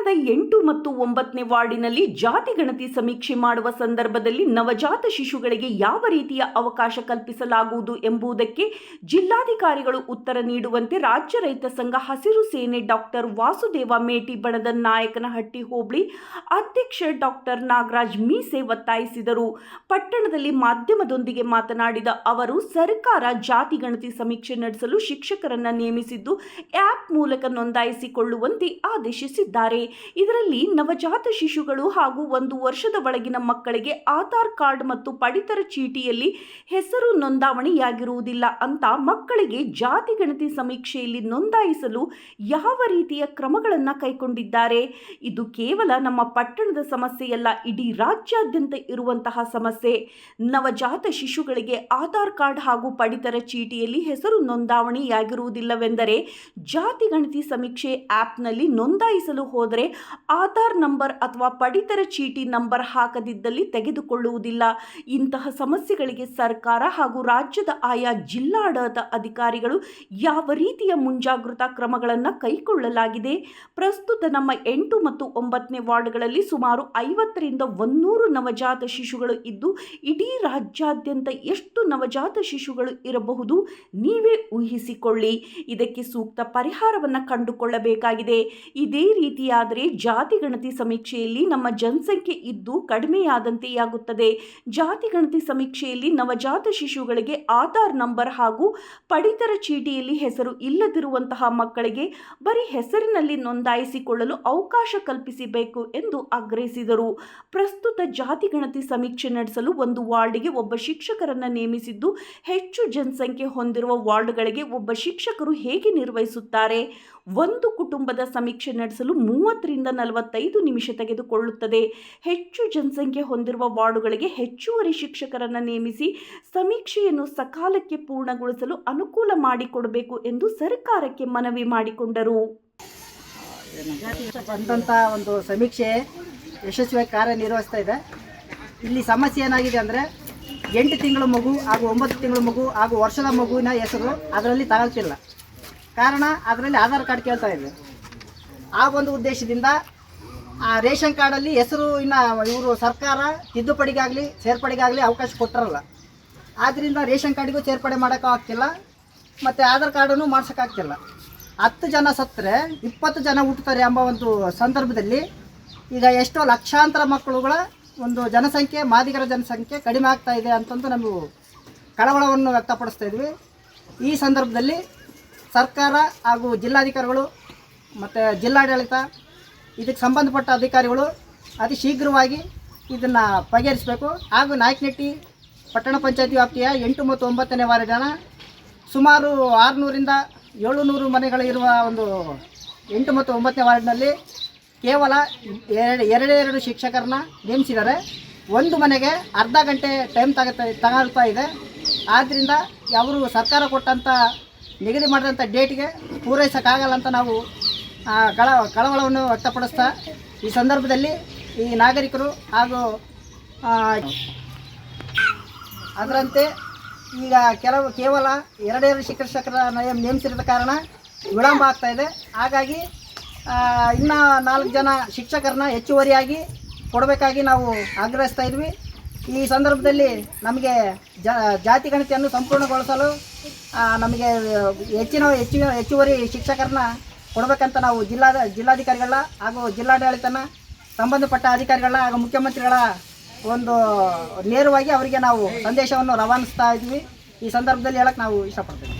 ಪಟ್ಟಣದ ಎಂಟು ಮತ್ತು ಒಂಬತ್ತನೇ ವಾರ್ಡಿನಲ್ಲಿ ಜಾತಿ ಗಣತಿ ಸಮೀಕ್ಷೆ ಮಾಡುವ ಸಂದರ್ಭದಲ್ಲಿ ನವಜಾತ ಶಿಶುಗಳಿಗೆ ಯಾವ ರೀತಿಯ ಅವಕಾಶ ಕಲ್ಪಿಸಲಾಗುವುದು ಎಂಬುದಕ್ಕೆ ಜಿಲ್ಲಾಧಿಕಾರಿಗಳು ಉತ್ತರ ನೀಡುವಂತೆ ರಾಜ್ಯ ರೈತ ಸಂಘ ಹಸಿರು ಸೇನೆ ಡಾಕ್ಟರ್ ವಾಸುದೇವ ಮೇಟಿ ಬಣದ ನಾಯಕನಹಟ್ಟಿ ಹೋಬಳಿ ಅಧ್ಯಕ್ಷ ಡಾಕ್ಟರ್ ನಾಗರಾಜ್ ಮೀಸೆ ಒತ್ತಾಯಿಸಿದರು. ಪಟ್ಟಣದಲ್ಲಿ ಮಾಧ್ಯಮದೊಂದಿಗೆ ಮಾತನಾಡಿದ ಅವರು, ಸರ್ಕಾರ ಜಾತಿ ಗಣತಿ ಸಮೀಕ್ಷೆ ನಡೆಸಲು ಶಿಕ್ಷಕರನ್ನ ನೇಮಿಸಿದ್ದು, ಆ್ಯಪ್ ಮೂಲಕ ನೋಂದಾಯಿಸಿಕೊಳ್ಳುವಂತೆ ಆದೇಶಿಸಿದ್ದಾರೆ. ಇದರಲ್ಲಿ ನವಜಾತ ಶಿಶುಗಳು ಹಾಗೂ ಒಂದು ವರ್ಷದ ಒಳಗಿನ ಮಕ್ಕಳಿಗೆ ಆಧಾರ್ ಕಾರ್ಡ್ ಮತ್ತು ಪಡಿತರ ಚೀಟಿಯಲ್ಲಿ ಹೆಸರು ನೋಂದಾವಣಿಯಾಗಿರುವುದಿಲ್ಲ ಅಂತ ಮಕ್ಕಳಿಗೆ ಜಾತಿ ಗಣತಿ ಸಮೀಕ್ಷೆಯಲ್ಲಿ ನೋಂದಾಯಿಸಲು ಯಾವ ರೀತಿಯ ಕ್ರಮಗಳನ್ನು ಕೈಗೊಂಡಿದ್ದಾರೆ? ಇದು ಕೇವಲ ನಮ್ಮ ಪಟ್ಟಣದ ಸಮಸ್ಯೆಯಲ್ಲ, ಇಡೀ ರಾಜ್ಯಾದ್ಯಂತ ಇರುವಂತಹ ಸಮಸ್ಯೆ. ನವಜಾತ ಶಿಶುಗಳಿಗೆ ಆಧಾರ್ ಕಾರ್ಡ್ ಹಾಗೂ ಪಡಿತರ ಚೀಟಿಯಲ್ಲಿ ಹೆಸರು ನೋಂದಾವಣಿಯಾಗಿರುವುದಿಲ್ಲವೆಂದರೆ ಜಾತಿ ಗಣತಿ ಸಮೀಕ್ಷೆ ಆ್ಯಪ್ನಲ್ಲಿ ನೋಂದಾಯಿಸಲು ಹೋದರೆ ಆಧಾರ್ ನಂಬರ್ ಅಥವಾ ಪಡಿತರ ಚೀಟಿ ನಂಬರ್ ಹಾಕದಿದ್ದಲ್ಲಿ ತೆಗೆದುಕೊಳ್ಳುವುದಿಲ್ಲ. ಇಂತಹ ಸಮಸ್ಯೆಗಳಿಗೆ ಸರ್ಕಾರ ಹಾಗೂ ರಾಜ್ಯದ ಆಯಾ ಜಿಲ್ಲಾಡಳಿತ ಅಧಿಕಾರಿಗಳು ಯಾವ ರೀತಿಯ ಮುಂಜಾಗೃತಾ ಕ್ರಮಗಳನ್ನು ಕೈಗೊಳ್ಳಲಾಗಿದೆ? ಪ್ರಸ್ತುತ ನಮ್ಮ ಎಂಟು ಮತ್ತು ಒಂಬತ್ತನೇ ವಾರ್ಡ್ಗಳಲ್ಲಿ ಸುಮಾರು ಐವತ್ತರಿಂದ ಒಂದೂರು ನವಜಾತ ಶಿಶುಗಳು ಇದ್ದು, ಇಡೀ ರಾಜ್ಯಾದ್ಯಂತ ಎಷ್ಟು ನವಜಾತ ಶಿಶುಗಳು ಇರಬಹುದು ನೀವೇ ಊಹಿಸಿಕೊಳ್ಳಿ. ಇದಕ್ಕೆ ಸೂಕ್ತ ಪರಿಹಾರವನ್ನು ಕಂಡುಕೊಳ್ಳಬೇಕಾಗಿದೆ. ಇದೇ ರೀತಿಯಾದರೆ ಜಾತಿ ಗಣತಿ ಸಮೀಕ್ಷೆಯಲ್ಲಿ ನಮ್ಮ ಜನಸಂಖ್ಯೆ ಇದ್ದು ಕಡಿಮೆಯಾದಂತೆಯಾಗುತ್ತದೆ ಜಾತಿ ಗಣತಿ ಸಮೀಕ್ಷೆಯಲ್ಲಿ ನವಜಾತ ಶಿಶುಗಳಿಗೆ ಆಧಾರ್ ನಂಬರ್ ಹಾಗೂ ಪಡಿತರ ಚೀಟಿಯಲ್ಲಿ ಹೆಸರು ಇಲ್ಲದಿರುವಂತಹ ಮಕ್ಕಳಿಗೆ ಬರೀ ಹೆಸರಿನಲ್ಲಿ ನೋಂದಾಯಿಸಿಕೊಳ್ಳಲು ಅವಕಾಶ ಕಲ್ಪಿಸಬೇಕು ಎಂದು ಆಗ್ರಹಿಸಿದರು. ಪ್ರಸ್ತುತ ಜಾತಿ ಗಣತಿ ಸಮೀಕ್ಷೆ ನಡೆಸಲು ಒಂದು ವಾರ್ಡ್ಗೆ ಒಬ್ಬ ಶಿಕ್ಷಕರನ್ನು ನೇಮಿಸಿದ್ದು ಹೆಚ್ಚು ಜನಸಂಖ್ಯೆ ಹೊಂದಿರುವ ವಾರ್ಡ್ಗಳಿಗೆ ಒಬ್ಬ ಶಿಕ್ಷಕರು ಹೇಗೆ ನಿರ್ವಹಿಸುತ್ತಾರೆ? ಒಂದು ಕುಟುಂಬದ ಸಮೀಕ್ಷೆ ನಡೆಸಲು ಮೂವತ್ತರಿಂದ ನಲವತ್ತೈದು ನಿಮಿಷ ತೆಗೆದುಕೊಳ್ಳುತ್ತದೆ. ಹೆಚ್ಚು ಜನಸಂಖ್ಯೆ ಹೊಂದಿರುವ ವಾರ್ಡುಗಳಿಗೆ ಹೆಚ್ಚುವರಿ ಶಿಕ್ಷಕರನ್ನು ನೇಮಿಸಿ ಸಮೀಕ್ಷೆಯನ್ನು ಸಕಾಲಕ್ಕೆ ಪೂರ್ಣಗೊಳಿಸಲು ಅನುಕೂಲ ಮಾಡಿಕೊಡಬೇಕು ಎಂದು ಸರ್ಕಾರಕ್ಕೆ ಮನವಿ ಮಾಡಿಕೊಂಡರು. ಬಂದಂಥ ಒಂದು ಸಮೀಕ್ಷೆ ಯಶಸ್ವಿಯಾಗಿ ಕಾರ್ಯನಿರ್ವಹಿಸ್ತಾ ಇದೆ. ಇಲ್ಲಿ ಸಮಸ್ಯೆ ಏನಾಗಿದೆ ಅಂದರೆ ಎಂಟು ತಿಂಗಳ ಮಗು ಹಾಗೂ ಒಂಬತ್ತು ತಿಂಗಳ ಮಗು ಹಾಗೂ ವರ್ಷದ ಮಗುವಿನ ಹೆಸರು ಅದರಲ್ಲಿ ತಗೊಳ್ತಿಲ್ಲ. ಕಾರಣ ಅದರಲ್ಲಿ ಆಧಾರ್ ಕಾರ್ಡ್ ಕೇಳ್ತಾ ಇದೆ. ಆ ಒಂದು ಉದ್ದೇಶದಿಂದ ಆ ರೇಷನ್ ಕಾರ್ಡಲ್ಲಿ ಹೆಸರು ಇನ್ನು ಇವರು ಸರ್ಕಾರ ತಿದ್ದುಪಡಿಗಾಗಲಿ, ಸೇರ್ಪಡೆಗಾಗಲಿ ಅವಕಾಶ ಕೊಟ್ಟಿರಲ್ಲ. ಆದ್ದರಿಂದ ರೇಷನ್ ಕಾರ್ಡಿಗೂ ಸೇರ್ಪಡೆ ಮಾಡೋಕ್ಕೂ ಆಗ್ತಿಲ್ಲ, ಮತ್ತು ಆಧಾರ್ ಕಾರ್ಡನ್ನು ಮಾಡ್ಸೋಕ್ಕಾಗ್ತಿಲ್ಲ ಹತ್ತು ಜನ ಸತ್ತರೆ, ಇಪ್ಪತ್ತು ಜನ ಹುಟ್ಟುತ್ತಾರೆ ಎಂಬ ಒಂದು ಸಂದರ್ಭದಲ್ಲಿ ಈಗ ಎಷ್ಟೋ ಲಕ್ಷಾಂತರ ಮಕ್ಕಳುಗಳ ಒಂದು ಜನಸಂಖ್ಯೆ, ಮಾದಿಗರ ಜನಸಂಖ್ಯೆ ಕಡಿಮೆ ಆಗ್ತಾ ಇದೆ ಅಂತಂದು ನಾವು ಕಳವಳವನ್ನು ವ್ಯಕ್ತಪಡಿಸ್ತಾ ಇದ್ವಿ. ಈ ಸಂದರ್ಭದಲ್ಲಿ ಸರ್ಕಾರ ಹಾಗೂ ಜಿಲ್ಲಾಧಿಕಾರಿಗಳು ಮತ್ತು ಜಿಲ್ಲಾಡಳಿತ, ಇದಕ್ಕೆ ಸಂಬಂಧಪಟ್ಟ ಅಧಿಕಾರಿಗಳು ಅತಿ ಶೀಘ್ರವಾಗಿ ಇದನ್ನು ಬಗೆಹರಿಸಬೇಕು ಹಾಗೂ ನಾಯಕನಟ್ಟಿ ಪಟ್ಟಣ ಪಂಚಾಯತಿ ವ್ಯಾಪ್ತಿಯ ಎಂಟು ಮತ್ತು ಒಂಬತ್ತನೇ ವಾರ್ಡಿನ ಸುಮಾರು ಆರುನೂರಿಂದ ಏಳುನೂರು ಮನೆಗಳಿರುವ ಒಂದು ಎಂಟು ಮತ್ತು ಒಂಬತ್ತನೇ ವಾರ್ಡ್ನಲ್ಲಿ ಕೇವಲ ಎರಡು, ಎರಡೇ ಎರಡು ಶಿಕ್ಷಕರನ್ನ ನೇಮಿಸಿದ್ದಾರೆ. ಒಂದು ಮನೆಗೆ ಅರ್ಧ ಗಂಟೆ ಟೈಮ್ ತಗತಾ, ತಗೊಳ್ತಾ ಇದೆ. ಆದ್ದರಿಂದ ಅವರು ಸರ್ಕಾರ ಕೊಟ್ಟಂಥ ನಿಗದಿ ಮಾಡಿದಂಥ ಡೇಟ್ಗೆ ಪೂರೈಸೋಕ್ಕಾಗಲ್ಲ ಅಂತ ನಾವು ಆ, ಕಳ ಕಳವಳವನ್ನು ವ್ಯಕ್ತಪಡಿಸ್ತಾ ಈ ಸಂದರ್ಭದಲ್ಲಿ ಈ ನಾಗರಿಕರು ಹಾಗೂ ಅದರಂತೆ ಈಗ ಕೆಲವು ಕೇವಲ ಎರಡೆರಡು ಶಿಕ್ಷಕರ ನೇಮಿಸಿರದ ಕಾರಣ ವಿಳಂಬ ಆಗ್ತಾ ಇದೆ. ಹಾಗಾಗಿ ಇನ್ನ ನಾಲ್ಕು ಜನ ಶಿಕ್ಷಕರನ್ನ ಹೆಚ್ಚುವರಿಯಾಗಿ ಕೊಡಬೇಕಾಗಿ ನಾವು ಆಗ್ರಹಿಸ್ತಾ ಇದ್ವಿ. ಈ ಸಂದರ್ಭದಲ್ಲಿ ನಮಗೆ ಜಾತಿ ಗಣತಿಯನ್ನು ಸಂಪೂರ್ಣಗೊಳಿಸಲು ನಮಗೆ ಹೆಚ್ಚಿನ ಹೆಚ್ಚಿನ ಹೆಚ್ಚುವರಿ ಶಿಕ್ಷಕರನ್ನ ಕೊಡಬೇಕಂತ ನಾವು ಜಿಲ್ಲಾ ಜಿಲ್ಲಾಧಿಕಾರಿಗಳ ಹಾಗೂ ಜಿಲ್ಲಾಡಳಿತನ ಸಂಬಂಧಪಟ್ಟ ಅಧಿಕಾರಿಗಳ ಹಾಗೂ ಮುಖ್ಯಮಂತ್ರಿಗಳ ಒಂದು ನೇರವಾಗಿ ಅವರಿಗೆ ನಾವು ಸಂದೇಶವನ್ನು ರವಾನಿಸ್ತಾ ಇದ್ವಿ. ಈ ಸಂದರ್ಭದಲ್ಲಿ ಹೇಳಕ್ಕೆ ನಾವು ಇಷ್ಟಪಡ್ತೀವಿ.